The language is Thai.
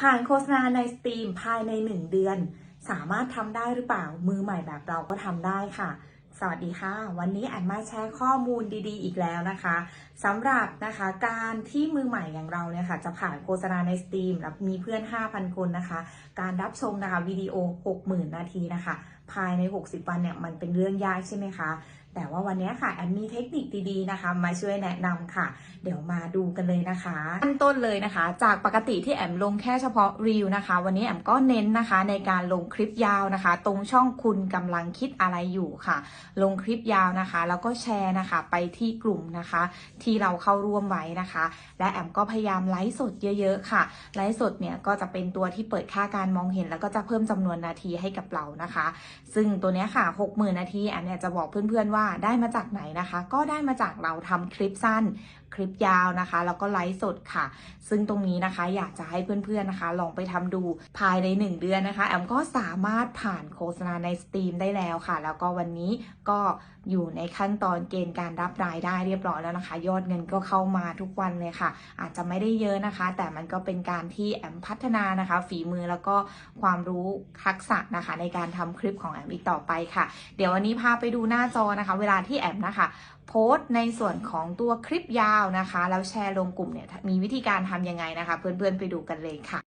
ผ่านโฆษณาในสตรีมภายใน 1 เดือน สามารถทำได้หรือเปล่า มือใหม่แบบเราก็ทำได้ค่ะ สวัสดีค่ะ วันนี้แอนมาแชร์ข้อมูลดีๆ อีกแล้วนะคะสำหรับนะคะการที่มือใหม่อย่างเราเนี่ยค่ะจะผ่านโฆษณาในสตรีมแล้วมีเพื่อน 5,000 คนนะคะ การรับชมนะคะวิดีโอ 60,000 นาทีนะคะภายใน 60 วันเนี่ยมันเป็นเรื่องยากใช่ไหมคะ แต่ว่าวันนี้ค่ะแอมมีเทคนิคดีๆนะคะ มาช่วยแนะนำค่ะ เดี๋ยวมาดูกันเลยนะคะขั้นต้นเลยนะคะ จากปกติที่แอมลงแค่เฉพาะรีวนะคะ วันนี้แอมก็เน้นนะคะในการลงคลิปยาวนะคะ ตรงช่องคุณกำลังคิดอะไรอยู่ค่ะ ลงคลิปยาวนะคะ แล้วก็แชร์นะคะไปที่กลุ่มนะคะ ที่เราเข้าร่วมไว้นะคะ และแอมก็พยายามไลฟ์สดเยอะ ๆ ค่ะไลฟ์สดเนี่ยก็จะเป็นตัวที่เปิดค่าการมองเห็น แล้วก็จะเพิ่มจำนวนนาทีให้กับเรานะคะซึ่งตัวนี้ค่ะ 60,000 นาทีแอนเนี่ยจะบอกเพื่อนๆว่าได้มาจากไหนนะคะ ก็ได้มาจากเราทำคลิปสั้นคลิปยาวนะคะ แล้วก็ไลฟ์สดค่ะ ซึ่งตรงนี้นะคะอยากจะให้เพื่อนๆนะคะ ลองไปทำดูภายใน 1 เดือนนะคะ แอมก็สามารถผ่านโฆษณาในสตรีมได้แล้วค่ะ แล้วก็วันนี้ก็อยู่ในขั้นตอนเกณฑ์การรับรายได้เรียบร้อยแล้วนะคะ ยอดเงินก็เข้ามาทุกวันเลยค่ะ อาจจะไม่ได้เยอะนะคะ แต่มันก็เป็นการที่แอมพัฒนานะคะ ฝีมือแล้วก็ความรู้ทักษะนะคะ ในการทำคลิปของแอมอีกต่อไปค่ะ เดี๋ยววันนี้พาไปดูหน้าจอนะคะ เวลาที่แอมนะคะ สต์ในส่วนของตัวคลิปยาวนะคะ แล้วแชร์ลงกลุ่มเนี่ยมีวิธีการทำยังไงนะคะ เพื่อนๆไปดูกันเลยค่ะ